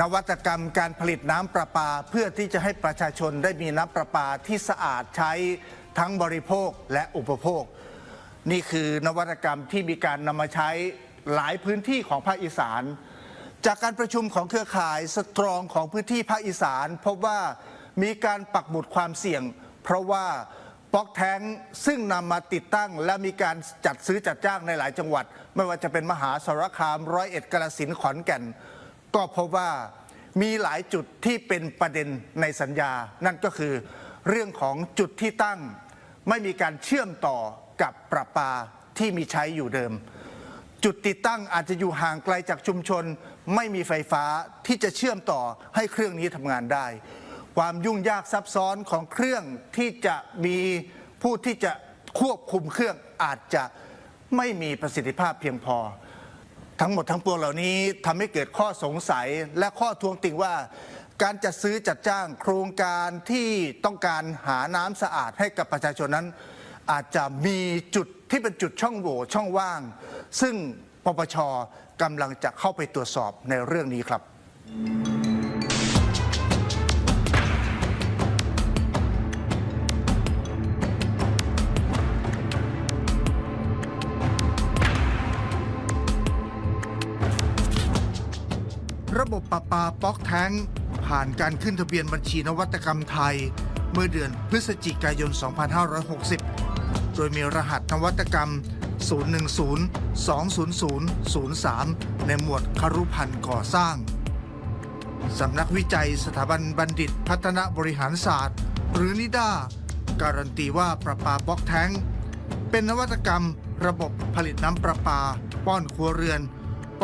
นวัตกรรมการผลิตน้ำประปา เพื่อที่จะให้ประชาชนได้มีน้ำประปาที่สะอาดใช้ทั้งบริโภคและอุปโภค นี่คือนวัตกรรมที่มีการนำมาใช้หลายพื้นที่ของภาคอีสาน จากการประชุมของเครือข่ายสตรองของพื้นที่ภาคอีสาน พบว่ามีการปักหมุดความเสี่ยง เพราะว่าป๊อกแท้งซึ่งนำมาติดตั้ง และมีการจัดซื้อจัดจ้างในหลายจังหวัด ไม่ว่าจะเป็นมหาสารคามร้อยเอ็ดกาฬสินขอนแก่น ก็พบว่ามีหลายจุดที่เป็นประเด็นในสัญญา นั่นก็คือเรื่องของจุดที่ตั้ง ไม่มีการเชื่อมต่อกับประปาที่มีใช้อยู่เดิม จุดติดตั้งอาจจะอยู่ห่างไกลจากชุมชน ไม่มีไฟฟ้าที่จะเชื่อมต่อให้เครื่องนี้ทำงานได้ ความยุ่งยากซับซ้อนของเครื่องที่จะมีผู้ที่จะควบคุมเครื่องอาจจะไม่มีประสิทธิภาพเพียงพอ ทั้งหมดทั้งปวงเหล่านี้ทำให้เกิดข้อสงสัยและข้อทวงติงว่า การจัดซื้อจัดจ้างโครงการที่ต้องการหาน้ำสะอาดให้กับประชาชนนั้น อาจจะมีจุดที่เป็นจุดช่องโหว่ช่องว่าง ซึ่งปปชกำลังจะเข้าไปตรวจสอบในเรื่องนี้ครับ ระบบประปาป๊อกแทงผ่านการขึ้นทะเบียนบัญชีนวัตกรรมไทย เมื่อเดือนพฤศจิกายน 2560 โดยมีรหัสนวัตกรรม 010-200-03 ในหมวดครุพันธ์ก่อสร้าง สำนักวิจัยสถาบันบัณฑิตพัฒนาบริหารศาสตร์ หรือนิด้าการันตีว่าประปาบล็อกแทงเป็นนวัตกรรมระบบผลิตน้ำประปา ป้อนครัวเรือน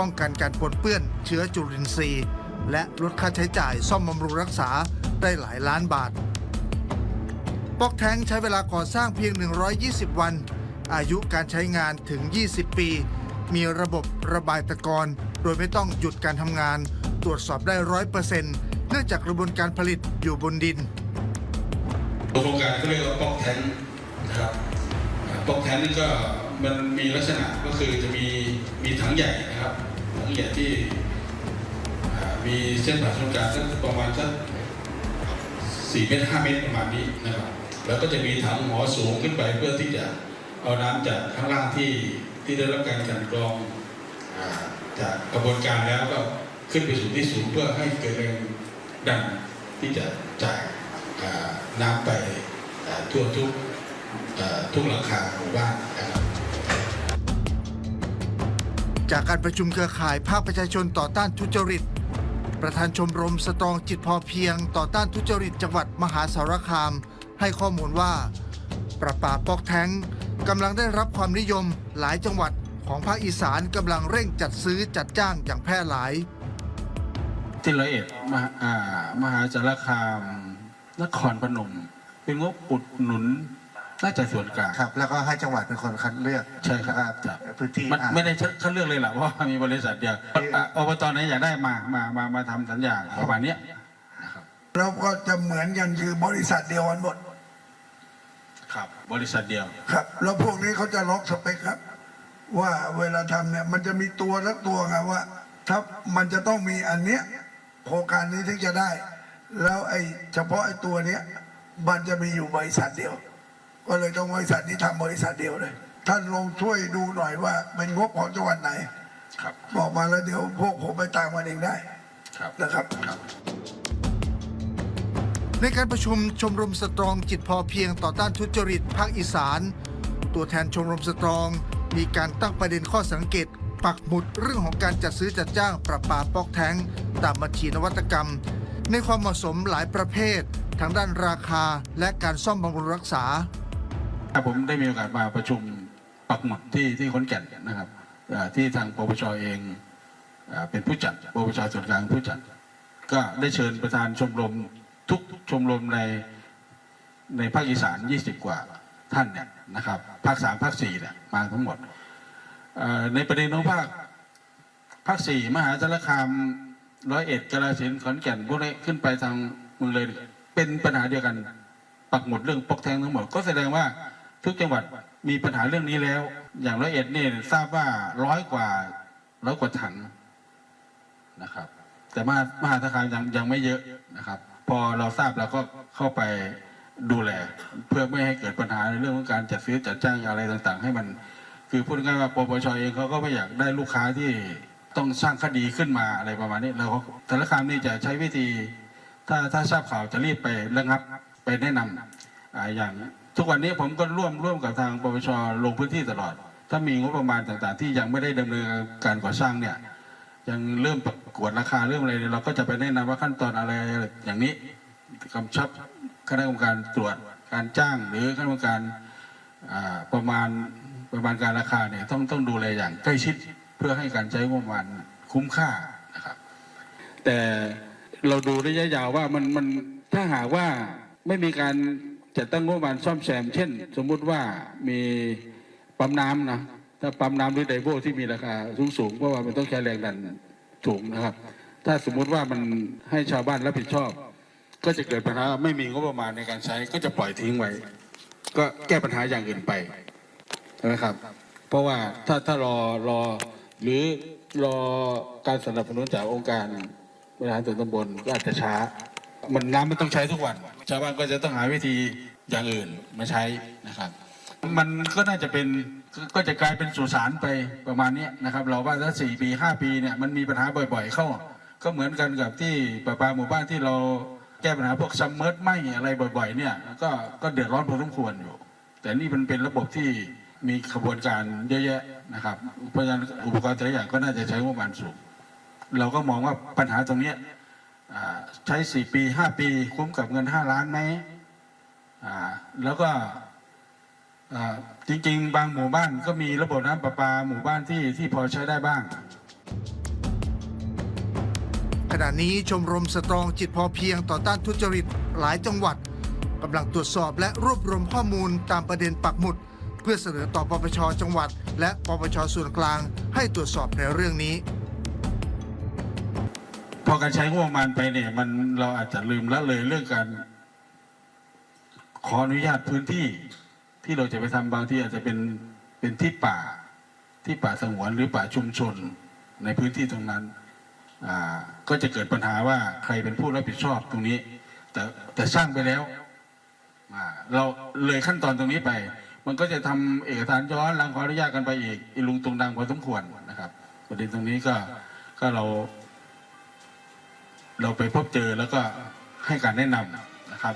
ป้องกันการปนเปื้อนเชื้อจุลินทรีย์ และลดค่าใช้จ่ายซ่อมบำรุงรักษาได้หลายล้านบาทปอกแท้งใช้เวลาก่อสร้างเพียง 120 วัน อายุการใช้งานถึง 20 ปี มีระบบระบายตะกอนโดยไม่ต้องหยุดการทำงาน ตรวจสอบได้ร้อยเปอร์เซ็นต์เนื่องจากกระบวนการผลิตอยู่บนดินโครงการก็เรียกว่าปอกแทนนะครับปอกแทนนี่ก็มันมีลักษณะก็คือจะมีมีถังใหญ่นะครับ ถังใหญ่ที่มีเส้นผ่าศูนย์กลางสักประมาณสักสี่เมตรห้าเมตรประมาณนี้นะครับ แล้วก็จะมีถังหมอสูงขึ้นไปเพื่อที่จะเอาน้ำจากข้างล่างที่ที่ได้รับการกันกรองจากกระบวนการแล้วก็ขึ้นไปสู่ที่สูงเพื่อให้เกิดแรงดันที่จะจ่ายน้ำไปทั่วทุกทุกหลังคาหมู่บ้านนะครับ จากการประชุมเครือข่ายภาคประชาชนต่อต้านทุจริต ประธานชมรมสตรองจิตพอเพียง ต่อต้านทุจริตจังหวัดมหาสารคาม ให้ข้อมูลว่า ประปาปอกแท้งกำลังได้รับความนิยมหลายจังหวัดของภาคอีสานกำลังเร่งจัดซื้อจัดจ้างอย่างแพร่หลาย ที่ร้อยเอ็ดมหาอ่ามหาสารคาม นครพนม เป็นงบอุดหนุน น่าจะส่วนกลางครับ แล้วก็ให้จังหวัดเป็นคนคัดเลือกใช่ครับจากพื้นที่มันอะไม่ได้คัดเลือกเลยแหละเพราะว่ามีบริษัทเดียวอะอบตไหนอยากได้มามามามาทำสัญญาประมาณเนี้ยนะครับแล้วก็จะเหมือนกันคือบริษัทเดียวกันหมดครับ บริษัทเดียวครับ แล้วพวกนี้เขาจะล็อกสเปคครับ ว่าเวลาทำเนี่ยมันจะมีตัวละตัวไงว่าถ้ามันจะต้องมีอันเนี้ยโครงการนี้ถึงจะได้ แล้วไอ้เฉพาะไอ้ตัวเนี้ยมันจะมีอยู่บริษัทเดียว ก็เลยต้องบริษัทนี้ทำบริษัทเดียวเลย ท่านลองช่วยดูหน่อยว่าเป็นงบของจังหวัดไหน ครับ บอกมาแล้วเดี๋ยวพวกผมไปตามมันเองได้ ครับนะครับครับ ในการประชุมชมรมสตรองจิตพอเพียงต่อต้านทุจริตภาคอีสาน ตัวแทนชมรมสตรอง มีการตั้งประเด็นข้อสังเกต ปักหมุดเรื่องของการจัดซื้อจัดจ้างประปาปอกแท้งตามบัญชีนวัตกรรม ในความเหมาะสมหลายประเภททั้งด้านราคาและการซ่อมบำรุงรักษา ผมได้มีโอกาสมาประชุมปักหมุดที่ที่ขอนแก่นนะครับที่ทางปปชเองเป็นผู้จัดปปชส่วนกลางผู้จัด ก็ได้เชิญประธานชมรมทุกชมรมในในภาคอีสาน 20 กว่าท่านเนี่ยนะครับภาคสามภาคสี่เนี่ยมาทั้งหมดในประเด็นของภาคภาคสี่มหาสารคามร้อยเอ็ดกาฬสินขอนแก่นพวกนี้ขึ้นไปทางเมืองเลยเป็นปัญหาเดียวกันปักหมุดเรื่องปกแทงทั้งหมด ก็แสดงว่า ทุกจังหวัดมีปัญหาเรื่องนี้แล้ว อย่างร้อยเอ็ดเนี่ยทราบว่าร้อยกว่าร้อยกว่าถังนะครับ แต่มามหาธนาคารยังยังไม่เยอะนะครับ พอเราทราบเราก็เข้าไปดูแล เพื่อไม่ให้เกิดปัญหาในเรื่องของการจัดซื้อจัดจ้างอะไรต่าง ๆ ให้มัน คือพูดง่ายๆว่าปปชเองเขาก็ไม่อยากได้ลูกค้าที่ต้องสร้างคดีขึ้นมาอะไรประมาณนี้เราธนาคารนี่จะใช้วิธี ถ้าถ้าทราบข่าวจะรีบไประงับไปแนะนำอ่าอย่าง ทุกวันนี้ผมก็ร่วมร่วมกับทางปปชลงพื้นที่ตลอด ถ้ามีงบประมาณต่างๆ ที่ยังไม่ได้ดำเนินการก่อสร้างเนี่ยยังเริ่มประกวดราคาเริ่มอะไรเนี่ยเราก็จะไปแนะนำว่าขั้นตอนอะไรอย่างนี้กำชับคณะกรรมการตรวจการจ้างหรือคณะกรรมการประมาณประมาณการราคาเนี่ยต้องต้องดูแลอย่างใกล้ชิดเพื่อให้การใช้งบประมาณคุ้มค่านะครับ แต่เราดูระยะยาวว่ามันมันถ้าหากว่าไม่มีการ จัดตั้งงบประมาณซ่อมแซม เช่น สมมุติว่ามีปั๊มน้ำนะ ถ้าปั๊มน้ำหรือไดโวที่มีราคาสูงสูงๆเพราะว่ามันต้องใช้แรงดันสูงนะครับ ถ้าสมมุติว่ามันให้ชาวบ้านรับผิดชอบ ก็จะเกิดปัญหาไม่มีงบประมาณในการใช้ก็จะปล่อยทิ้งไว้ ก็แก้ปัญหาอย่างอื่นไปนะครับ เพราะว่าถ้าถ้ารอรอหรือรอการสนับสนุนจากองค์การบริหารส่วนตำบลก็อาจจะช้า มันน้ำมันต้องใช้ทุกวัน ชาวบ้านก็จะต้องหาวิธีอย่างอื่นมาใช้นะครับ มันก็น่าจะเป็นก็จะกลายเป็นสุสานไปประมาณนี้นะครับ เราว่าถ้าสี่ปีห้าปีเนี่ยมันมีปัญหาบ่อย ๆ เข้า ก็เหมือนกันกับที่ประปาหมู่บ้านที่เราแก้ปัญหาพวกซัมเมอร์ไหมอะไรบ่อย ๆ เนี่ยก็ก็เดือดร้อนพอสมควรอยู่ แต่นี่มันเป็นระบบที่มีขบวนการเยอะแยะนะครับเพราะฉะนั้นอุปกรณ์แต่ละอย่างก็น่าจะใช้งบประมาณสูงเราก็มองว่าปัญหาตรงนี้ ใช้สี่ปีห้าปี คุ้มกับเงินห้าล้านไหมแล้วก็จริง ๆ บางหมู่บ้านก็มีระบบน้ำประปาหมู่บ้านที่ที่พอใช้ได้บ้าง ขณะนี้ชมรมสตรองจิตพอเพียงต่อต้านทุจริตหลายจังหวัดกำลังตรวจสอบและรวบรวมข้อมูลตามประเด็นปักหมุด เพื่อเสนอต่อปปชจังหวัด และปปชส่วนกลางให้ตรวจสอบในเรื่องนี้ พอการใช้งบประมาณไปเนี่ย มันเราอาจจะลืมละเลยเรื่องการ ขออนุญาตพื้นที่ที่เราจะไปทำบางที่อาจจะเป็นเป็นที่ป่าที่ป่าสงวนหรือป่าชุมชนในพื้นที่ตรงนั้นก็จะเกิดปัญหาว่าใครเป็นผู้รับผิดชอบตรงนี้ แต่แต่สร้างไปแล้วเราเลยขั้นตอนตรงนี้ไป มันก็จะทำเอกสารย้อนหลังขออนุญาตกันไปอีกอีลุงตรงดังพอสมควรนะครับ ประเด็นตรงนี้ก็ก็เรา เราไปพบเจอแล้วก็ให้การแนะนำนะครับ